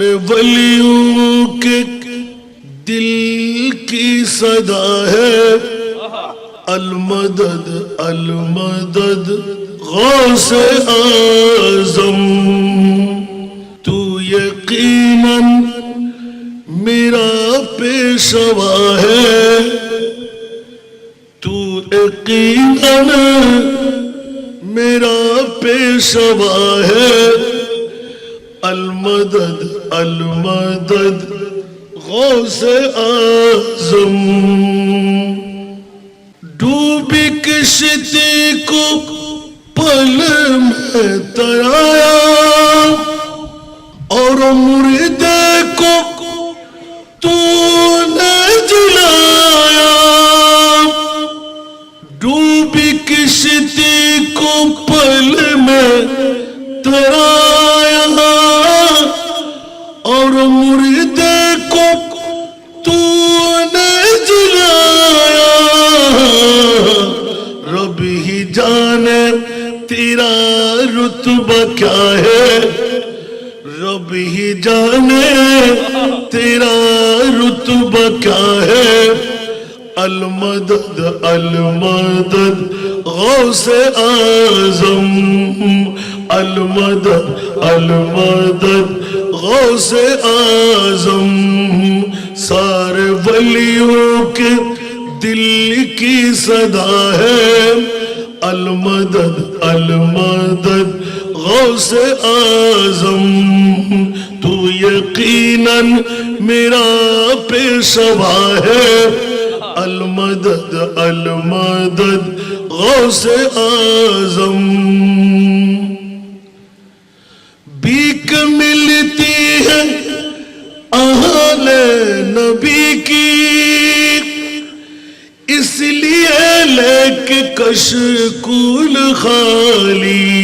ولیوں کے دل کی صدا ہے۔ المدد المدد، غوث اعظم۔ تو یقیناً میرا پیشوا ہے۔ تو یقیناً میرا پیشوا ہے۔ المدد المدد، غوث اعظم. ڈوبی کشتی کو پل میں ترایا اور مردے کو تو نے جلایا. ڈوبی کشتی کو پل میں ترایا رتبہ کیا ہے؟ رب ہی جانے، تیرا رتبہ کیا ہے؟ المدد المدد، غوث اعظم، المدد المدد، غوث اعظم۔ سارے ولیوں کے دل کی صدا ہے۔ المدد المدد غوث اعظم، تو یقیناً میرا پیشوا ہے۔ المدد المدد، غوث اعظم۔ بیک ملتی ہے اہل نبی کی۔ اس لیے لے کے کش کول خالی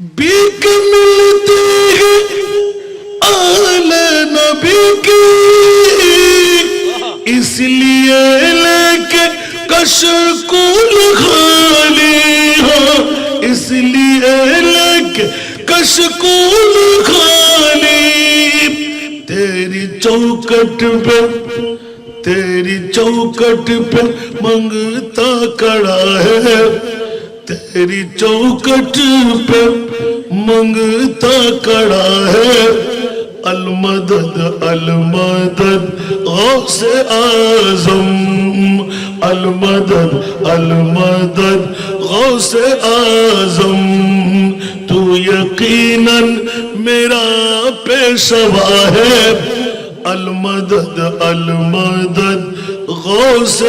بیک ملتی ہے آل نبی کی اس لیے لے کے کش کول خالی ہو۔ اس لیے لے کے کش کول خالی تیری چوکٹ پہ، تیری چوکٹ پہ منگتا کڑا ہے۔ تیری چوکٹ پہ منگتا کڑا ہے۔ المدد المدد، غوث اعظم. المدد المدد، غوث اعظم. تو یقیناً میرا پیشوا ہے. المدد المدد، غوث